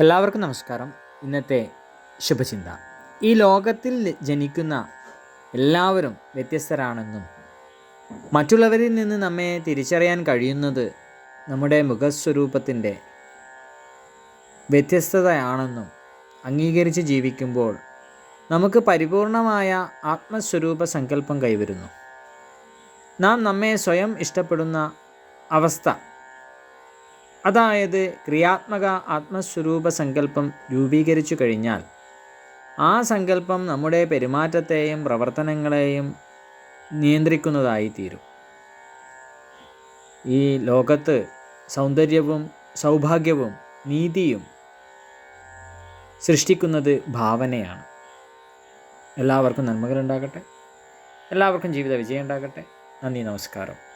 എല്ലാവർക്കും നമസ്കാരം. ഇന്നത്തെ ശുഭചിന്ത. ഈ ലോകത്തിൽ ജനിക്കുന്ന എല്ലാവരും വ്യത്യസ്തരാണെന്നും മറ്റുള്ളവരിൽ നിന്ന് നമ്മെ തിരിച്ചറിയാൻ കഴിയുന്നത് നമ്മുടെ മുഖസ്വരൂപത്തിന്റെ വ്യത്യസ്തതയാണെന്നും അംഗീകരിച്ച് ജീവിക്കുമ്പോൾ നമുക്ക് പരിപൂർണമായ ആത്മസ്വരൂപ സങ്കല്പം കൈവരുന്നു. നാം നമ്മെ സ്വയം ഇഷ്ടപ്പെടുന്ന അവസ്ഥ അതായത് ക്രിയാത്മക ആത്മസ്വരൂപ സങ്കല്പം രൂപീകരിച്ചു കഴിഞ്ഞാൽ ആ സങ്കല്പം നമ്മുടെ പെരുമാറ്റത്തെയും പ്രവർത്തനങ്ങളെയും നിയന്ത്രിക്കുന്നതായി തീരും. ഈ ലോകത്ത് സൗന്ദര്യവും സൗഭാഗ്യവും നീതിയും സൃഷ്ടിക്കുന്നത് ഭാവനയാണ്. എല്ലാവർക്കും നന്മകളുണ്ടാകട്ടെ. എല്ലാവർക്കും ജീവിത വിജയം ഉണ്ടാകട്ടെ നന്ദി നമസ്കാരം.